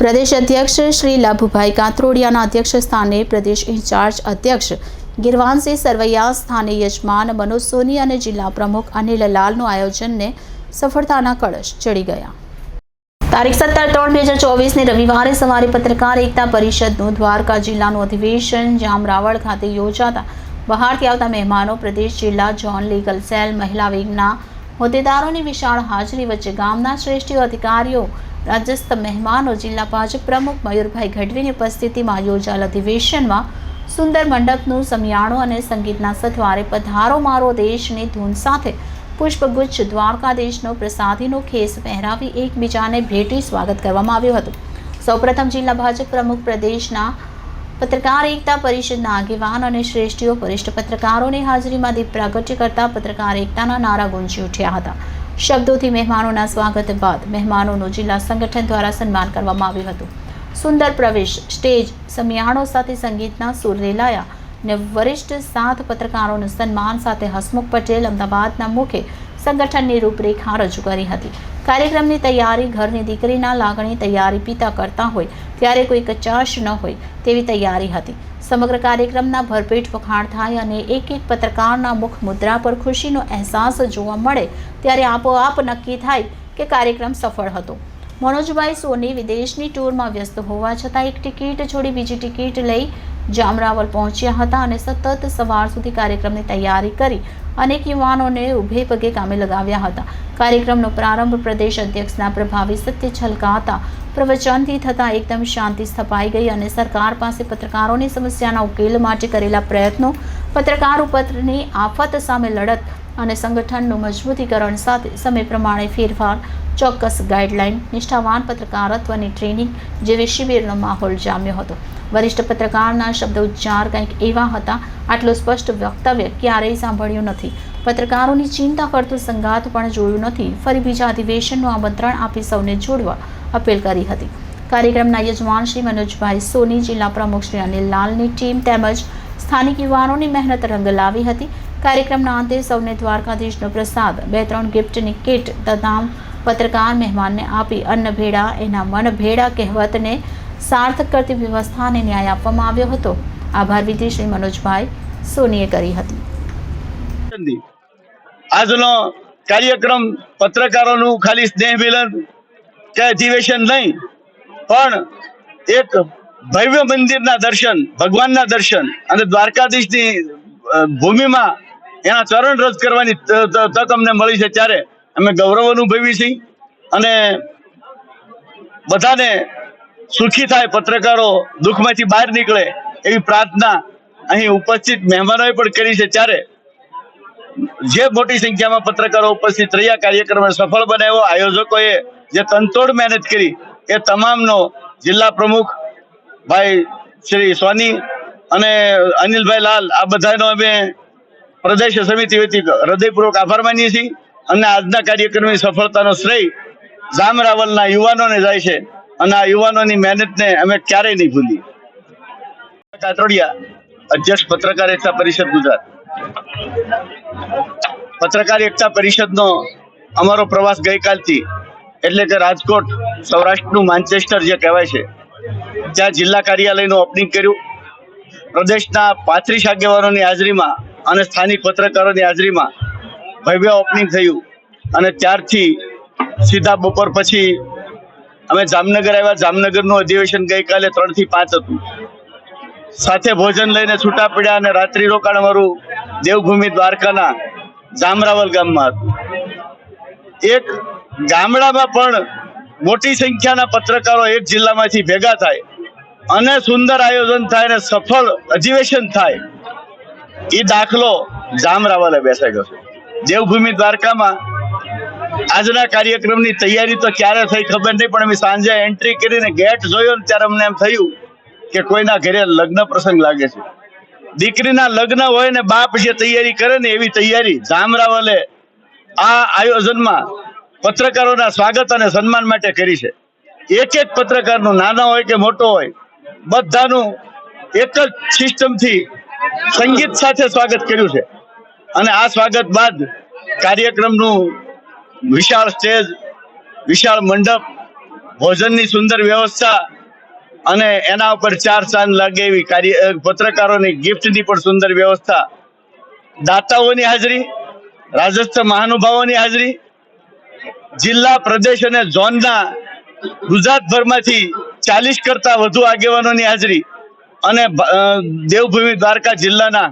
પ્રદેશ અધ્યક્ષ શ્રી લભુભાઈ કાંતરોડિયાના અધ્યક્ષ સ્થાને પ્રદેશ ઇન્ચાર્જ અધ્યક્ષ ગિરવાનસિંહ સરવૈયા સ્થાને યજમાન મનોજ સોની અને જિલ્લા પ્રમુખ અનિલ લાલનું આયોજનને સફળતાના કળશ ચડી ગયા. તારીખ સત્તર ત્રણ બે હજાર ચોવીસને રવિવારે સવારે પત્રકાર એકતા પરિષદનું દ્વારકા જિલ્લાનું અધિવેશન જામરાવળ ખાતે યોજાતા બહારથી આવતા મહેમાનો પ્રદેશ જિલ્લા જોન લીગલ સેલ મહિલા વિંગના હોદ્દેદારોની વિશાળ હાજરી વચ્ચે ગામના શ્રેષ્ઠ અધિકારીઓ રાજ્યસ્થ મહેમાનો જિલ્લા ભાજપ પ્રમુખ મયુરભાઈ ગઢવીની ઉપસ્થિતિમાં યોજાયેલ અધિવેશનમાં સુંદર મંડપનું સમિયાણું અને સંગીતના સથવારે પધારો મારો દેશની ધૂન સાથે પુષ્પગુચ્છ દ્વારકાધીશનો પ્રસાદીનો ખેસ પહેરાવી એકબીજાને ભેટી સ્વાગત કરવામાં આવ્યું હતું. સૌપ્રથમ જિલ્લા ભાજપ પ્રમુખ પ્રદેશના પત્રકાર એકતા પરિષદના આગેવાન અને શ્રેષ્ઠીઓ વરિષ્ઠ પત્રકારોની હાજરીમાં દીપ પ્રાગટ્ય કરતા પત્રકાર એકતાના નારા ગુંજી ઉઠ્યા હતા. શબ્દોથી મહેમાનોના સ્વાગત બાદ મહેમાનોનું જિલ્લા સંગઠન દ્વારા સન્માન કરવામાં આવ્યું હતું. સુંદર પ્રવેશ, સ્ટેજ, સમિયાણો સાથે સંગીતના સુર રેલાયા ને વરિષ્ઠ સાત પત્રકારોનું સન્માન સાથે હસમુખ પટેલ અમદાવાદના મુખે સંગઠનની રૂપરેખા રજૂ કરી હતી. કાર્યક્રમની તૈયારી ઘરની દીકરીના લાગણી તૈયારી પિતા કરતા હોય, ત્યારે કોઈ કચાશ ન હોય તેવી તૈયારી હતી. સમગ્ર કાર્યક્રમના ભરપેટ વખાણ થાય અને એક એક પત્રકારના મુખ મુદ્રા પર ખુશીનો અહેસાસ જોવા મળે, ત્યારે આપોઆપ નક્કી થાય કે કાર્યક્રમ સફળ હતો. મનોજભાઈ સોની વિદેશની ટૂરમાં વ્યસ્ત હોવા છતાં એક ટિકિટ છોડી બીજી ટિકિટ લઈ જામરાવલ પહોંચ્યા હતા અને સતત સવાર સુધી કાર્યક્રમની તૈયારી કરી અનેક યુવાનોને ઉભે પગે કામે લગાવ્યા હતા. કાર્યક્રમનો પ્રારંભ પ્રદેશ અધ્યક્ષના પ્રભાવી સત્ય છલકાતા પ્રવચનથી થતાં એકદમ શાંતિ સ્થપાઈ ગઈ અને સરકાર પાસે પત્રકારોની સમસ્યાના ઉકેલ માટે કરેલા પ્રયત્નો, પત્રકાર ઉપરની આફત સામે લડત અને સંગઠનનું મજબૂતીકરણ સાથે સમય પ્રમાણે ફેરફાર, ચોક્કસ ગાઈડલાઈન, નિષ્ઠાવાન પત્રકારત્વની ટ્રેનિંગ જેવી શિબિરનો માહોલ જામ્યો હતો. વરિષ્ઠ પત્રકારના શબ્દ ઉચ્ચાર કંઈક એવા હતા, આટલું સ્પષ્ટ વક્તવ્ય ક્યારેય સાંભળ્યું નથી. પત્રકારોની ચિંતા કરતું સંગાત પણ જોયું નથી. ફરી બીજા અધિવેશનનું આમંત્રણ આપી સૌને જોડવા અપીલ કરી હતી. કાર્યક્રમના યજમાન શ્રી મનોજભાઈ સોની, જિલ્લા પ્રમુખ શ્રી અનિલ લાલની ટીમ તેમજ સ્થાનિક યુવાનોની મહેનત રંગ લાવી હતી. કાર્યક્રમના અંતે સૌને દ્વારકાધીશનો પ્રસાદ બે ત્રણ ગિફ્ટની કીટ તથા પત્રકાર મહેમાનને આપી અન્ન ભેળા એના મન ભેળા કહેવતને સાર્થક કરતી વ્યવસ્થાને ન્યાય આપવામાં આવ્યો હતો આભાર વિધિ શ્રી મનોજભાઈ સોનીએ કરી હતી. આજનો કાર્યક્રમ પત્રકારોનું ખાલી સ્નેહ મિલન કે અધિવેશન નહીં, પણ એક ભવ્ય મંદિરના દર્શન, ભગવાનના દર્શન અને દ્વારકાધીશની ભૂમિમાં એના ચરણ રદ કરવાની તક અમને મળી છે ત્યારે અમે ગૌરવ અનુભવી છીએ અને બધાને સુખી થાય, પત્રકારો દુઃખમાંથી બહાર નીકળે એવી પ્રાર્થના અહીં ઉપસ્થિત મહેમાનોએ પણ કરી છે. ત્યારે જે મોટી સંખ્યામાં પત્રકારો ઉપસ્થિત રહ્યા કાર્યક્રમ સફળ બનાવ્યો. આયોજકોએ જે તનતોડ મહેનત કરી એ તમામનો જિલ્લા પ્રમુખ ભાઈ શ્રી સોની અને અનિલભાઈ લાલ, આ બધાનો અમે પ્રદેશ સમિતિ વતી હૃદયપૂર્વક આભાર માનીએ છીએ. અને આજના કાર્યક્રમની સફળતાનો શ્રેય જામ રાવલના યુવાનોને જાય છે. અને આ યુવાનોની મહેનતને અમે ક્યારેય નહીં ભૂલી. કાતરોડિયા, અધ્યક્ષ પત્રકાર એકતા પરિષદ ગુજરાત. પત્રકાર એકતા પરિષદનો અમારો પ્રવાસ ગઈકાલથી, એટલે કે રાજકોટ, સૌરાષ્ટ્રનું માન્ચેસ્ટર જે કહેવાય છે, ત્યાં જિલ્લા કાર્યાલયનું ઓપનિંગ કર્યું. પ્રદેશના પાંત્રીસ આગેવાનોની હાજરીમાં અને સ્થાનિક પત્રકારોની હાજરીમાં ભવ્ય ઓપનિંગ થયું. અને ત્યારથી સીધા બપોર પછી અમે જામનગર આવ્યા. જામનગરનું અધિવેશન ગઈકાલે ત્રણથી પાંચ હતું. સાથે ભોજન લઈને છૂટા પડ્યા અને રાત્રિ રોકાણ અમારું દેવભૂમિ દ્વારકાના જામરાવલ ગામમાં હતું. એક ગામડામાં પણ મોટી સંખ્યાના પત્રકારો એક જિલ્લામાંથી ભેગા થાય અને સુંદર આયોજન થાય અને સફળ અધિવેશન થાય. એ દાખલો જામરાવલે બેસાડ્યો છે. દેવભૂમિ દ્વારકામાં આજના કાર્યક્રમની તૈયારી તો ક્યારે થઈ ખબર નહીં, પણ અમે સાંજે એન્ટ્રી કરીને ગેટ જોયો ને ત્યારે અમને એમ થયું કે કોઈના ઘરે લગ્ન પ્રસંગ લાગે છે. દીકરીના લગ્ન હોય ને બાપ જે તૈયારી કરે ને એવી તૈયારી જામરાવલે આ આયોજનમાં પત્રકારોના સ્વાગત અને સન્માન માટે કરી છે. એક એક પત્રકારનું નાનો હોય કે મોટો હોય, બધાનું એક જ સિસ્ટમથી સંગીત સાથે સ્વાગત કર્યું છે. અને આ સ્વાગત બાદ કાર્યક્રમનું વિશાળ સ્ટેજ, વિશાળ મંડપ, ભોજનની સુંદર વ્યવસ્થા અને એના ઉપર ચાર ચાંદ લાગે એવી કાર્ય પત્રકારોની ગિફ્ટની પણ સુંદર વ્યવસ્થા. દાતાઓની હાજરી, રાજસ્થ મહાનુભાવોની હાજરી, જિલ્લા, પ્રદેશ અને ઝોનના ગુજરાતભરમાંથી ચાલીસ કરતા વધુ આગેવાનોની હાજરી અને દેવભૂમિ દ્વારકા જિલ્લાના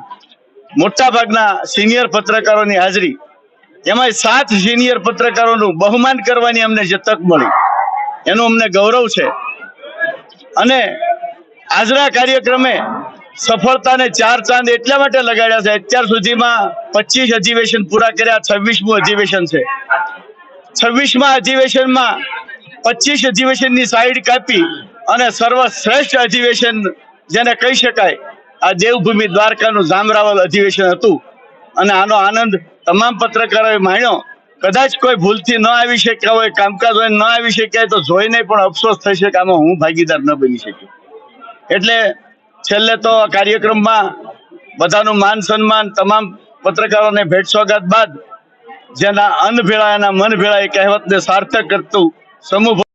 મોટાભાગના સિનિયર પત્રકારોની હાજરી. એમાં સાત સિનિયર પત્રકારોનું બહુમાન કરવાની અમને જે તક મળી, એનું અમને ગૌરવ છે. અને આજના કાર્યક્રમે સફળતાને ચાર ચાંદ એટલા માટે લગાડ્યા છે, અત્યાર સુધીમાં પચીસ અધિવેશન પૂરા કર્યા, છવ્વીસમું અધિવેશન છે. છવ્વીસમાં અધિવેશનમાં પચીસ અધિવેશનની સાઈડ કાપી અને સર્વશ્રેષ્ઠ અધિવેશન જેને કહી શકાય, આ દેવભૂમિ દ્વારકાનું જામરાવલ અધિવેશન હતું. અને આનો આનંદ તમામ પત્રકારોએ માણ્યો. કદાચ કોઈ ભૂલથી ન આવી શક્યા હોય, કામકાજ હોય, ન આવી શક્યા તો જોઈને પણ અફસોસ થશે કે આમાં હું ભાગીદાર ન બની શક્યો. એટલે છેલ્લે તો આ કાર્યક્રમમાં બધાનું માન સન્માન, તમામ પત્રકારોને ભેટ સોગાદ બાદ જેના અન્ન ભેળા એના મન ભેળા એ કહેવતને સાર્થક કરતું સમૂહ